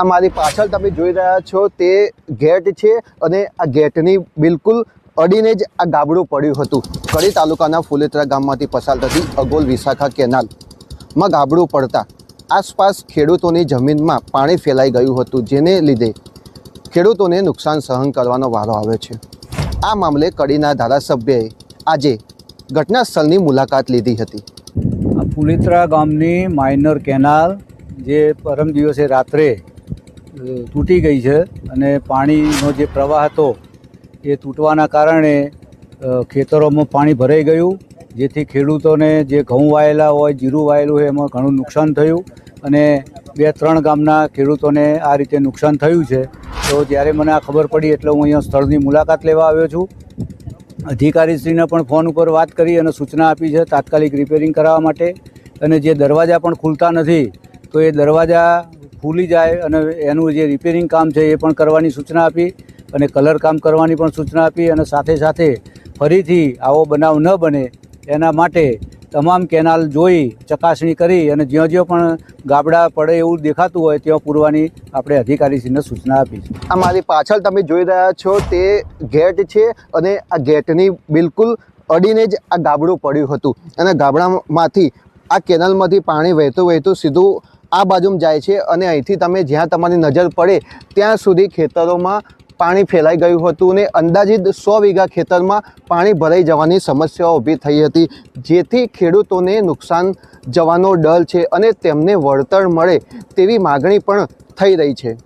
આ મારી પાછળ તમે જોઈ રહ્યા છો તે ગેટ છે અને આ ગેટની બિલકુલ અડીને જ આ ગાબડું પડ્યું હતું. કડી તાલુકાના ફુલેતરા ગામમાંથી પસાર થતી અગોલ વિશાખા કેનાલમાં ગાબડું પડતા આસપાસ ખેડૂતોની જમીનમાં પાણી ફેલાઈ ગયું હતું, જેને લીધે ખેડૂતોને નુકસાન સહન કરવાનો વારો આવે છે. આ મામલે કડીના ધારાસભ્યએ આજે ઘટના સ્થળની મુલાકાત લીધી હતી. ફુલેત્રા ગામની માઇનર કેનાલ જે પરમ દિવસે રાત્રે તૂટી ગઈ છે અને પાણીનો જે પ્રવાહ હતો એ તૂટવાના કારણે ખેતરોમાં પાણી ભરાઈ ગયું, જેથી ખેડૂતોને જે ઘઉં વાયેલા હોય, જીરું વાયેલું હોય, એમાં ઘણું નુકસાન થયું અને બે ત્રણ ગામના ખેડૂતોને આ રીતે નુકસાન થયું છે. તો જ્યારે મને આ ખબર પડી એટલે હું અહીંયા સ્થળની મુલાકાત લેવા આવ્યો છું. અધિકારીશ્રીને પણ ફોન ઉપર વાત કરી અને સૂચના આપી છે તાત્કાલિક રિપેરિંગ કરાવવા માટે. અને જે દરવાજા પણ ખુલતા નથી, તો એ દરવાજા ખુલી જાય અને એનું જે રિપેરિંગ કામ છે એ પણ કરવાની સૂચના આપી અને કલર કામ કરવાની પણ સૂચના આપી અને સાથે સાથે ફરીથી આવો બનાવ ન બને એના માટે તમામ કેનાલ જોઈ ચકાસણી કરી અને જ્યાં જ્યાં પણ ગાબડા પડે એવું દેખાતું હોય ત્યાં પૂરવાની આપણે અધિકારીશ્રીને સૂચના આપી છે. આ મારી પાછળ તમે જોઈ રહ્યા છો તે ગેટ છે અને આ ગેટની બિલકુલ અડીને જ આ ગાબડું પડ્યું હતું. અને ગાબડામાંથી આ કેનલમાંથી પાણી વહેતું વહેતું સીધું આ બાજુમાં જાય છે અને અહીંથી તમે જ્યાં તમારી નજર પડે ત્યાં સુધી ખેતરોમાં પાણી ફેલાઈ ગયું હતું અને અંદાજિત સો વીઘા ખેતરમાં પાણી ભરાઈ જવાની સમસ્યાઓ ઊભી થઈ હતી. જેથી ખેડૂતોને નુકસાન જવાનો ડર છે અને તેમને વળતર મળે તેવી માગણી પણ થઈ રહી છે.